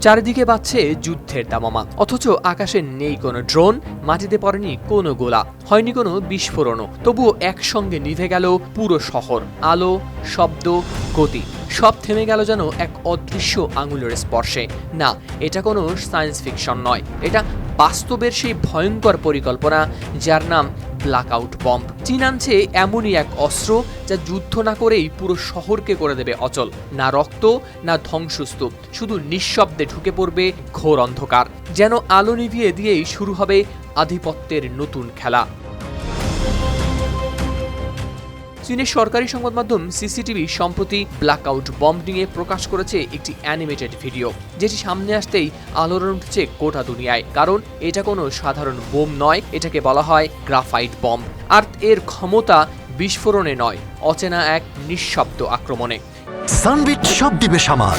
চারিদিকে বাজছে যুদ্ধের দামামা অথচ আকাশে নেই কোনো ড্রোন, মাটিতে পড়েনি কোনো গোলা। হয়নি কোনো বিস্ফোরণও। তবুও একসঙ্গে নিভে গেল পুরো শহর। আলো, শব্দ, গতি। সব থেমে গেল যেন এক অদৃশ্য আঙুলের স্পর্শে। না, এটা কোনো সায়েন্স ফিকশন নয়। এটা বাস্তবের সেই ভয়ঙ্কর পরিকল্পনা যার নাম ব্ল্যাকআউট বম্ব চীন আনছে এমনই এক অস্ত্র যা যুদ্ধ না করেই পুরো শহরকে করে দেবে অচল। না রক্ত, না ধ্বংসস্তূপ। শুধু নিঃশব্দে ঢুকে পড়বে ঘোর অন্ধকার। যেন আলো নিভিয়ে দিয়েই শুরু হবে আধিপত্যের নতুন খেলা। চীনের সরকারি সংবাদ মাধ্যম সিসিটিভি সম্প্রতি ব্ল্যাকআউট বম্ব নিয়ে প্রকাশ করেছে একটি অ্যানিমেটেড ভিডিও যেটি সামনে আসতেই আলোড়ন উঠছে গোটা দুনিয়ায়। কারণ এটা কোনো সাধারণ বোম নয় এটাকে বলা হয় গ্রাফাইট বম্ব। আর এর ক্ষমতা বিস্ফোরণে নয় অচেনা এক নিঃশব্দ আক্রমণে। সানবিট সব দিবে সামাল।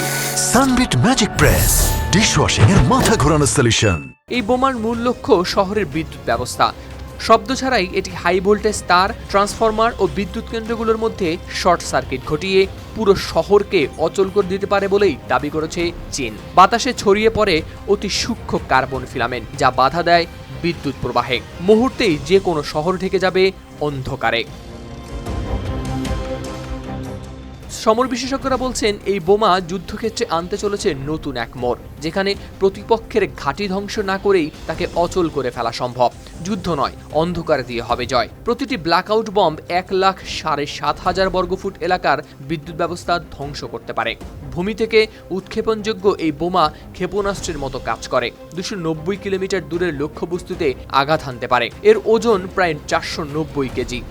Sunbit magic press. ডিশওয়াশিং এর মাথা ঘোরানো সলিউশন এই বোমার মূল লক্ষ্য শহরের বিদ্যুৎ ব্যবস্থা। শব্দ ছাড়াই এটি হাই ভোল্টেজ তার ট্রান্সফরমার ও বিদ্যুৎ কেন্দ্রগুলোর মধ্যে শর্ট সার্কিট ঘটিয়ে পুরো শহরকে অচল করে দিতে পারে বলেই দাবি করেছে চীন। বাতাসে ছড়িয়ে পড়ে অতি সূক্ষ্ম কার্বন ফিলামেন্ট, যা বাধা দেয় বিদ্যুৎ প্রবাহে। মুহূর্তেই যে কোনো শহর ঢেকে যাবে অন্ধকারে। সমর বিশেষজ্ঞরা বলছেন, এই বোমা যুদ্ধক্ষেত্রে আনতে চলেছে নতুন এক মোড়, যেখানে প্রতিপক্ষের ঘাঁটি ধ্বংস না করেই তাকে অচল করে ফেলা সম্ভব। যুদ্ধ নয়, অন্ধকার দিয়ে হবে জয়। প্রতিটি ব্ল্যাকআউট বম্ব এক লাখ সাড়ে সাত হাজার বর্গফুট এলাকার বিদ্যুৎ ব্যবস্থা ধ্বংস করতে পারে। ভূমি থেকে উৎক্ষেপণযোগ্য এই বোমা ক্ষেপণাস্ত্রের মতো কাজ করে। দুশো নব্বই কিলোমিটার দূরের লক্ষ্যবস্তুতে আঘাত হানতে পারে। এর ওজন প্রায় চারশো নব্বই কেজি।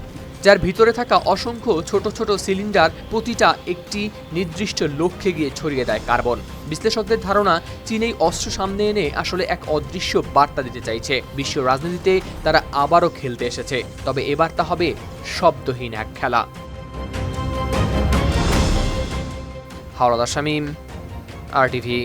যার ভিতরে থাকা অসংখ্য ছোট ছোট সিলিন্ডার প্রতিটা একটি নির্দিষ্ট লক্ষ্যে গিয়ে ছড়িয়ে দেয় কার্বন। বিশ্লেষকদের ধারণা, চীন এই অস্ত্র সামনে এনে আসলে এক অদৃশ্য বার্তা দিতে চাইছে। বিশ্ব রাজনীতিতে তারা আবারও খেলতে এসেছে। তবে এবার তা হবে শব্দহীন এক খেলা। হাওড়া শামীম, আর টিভি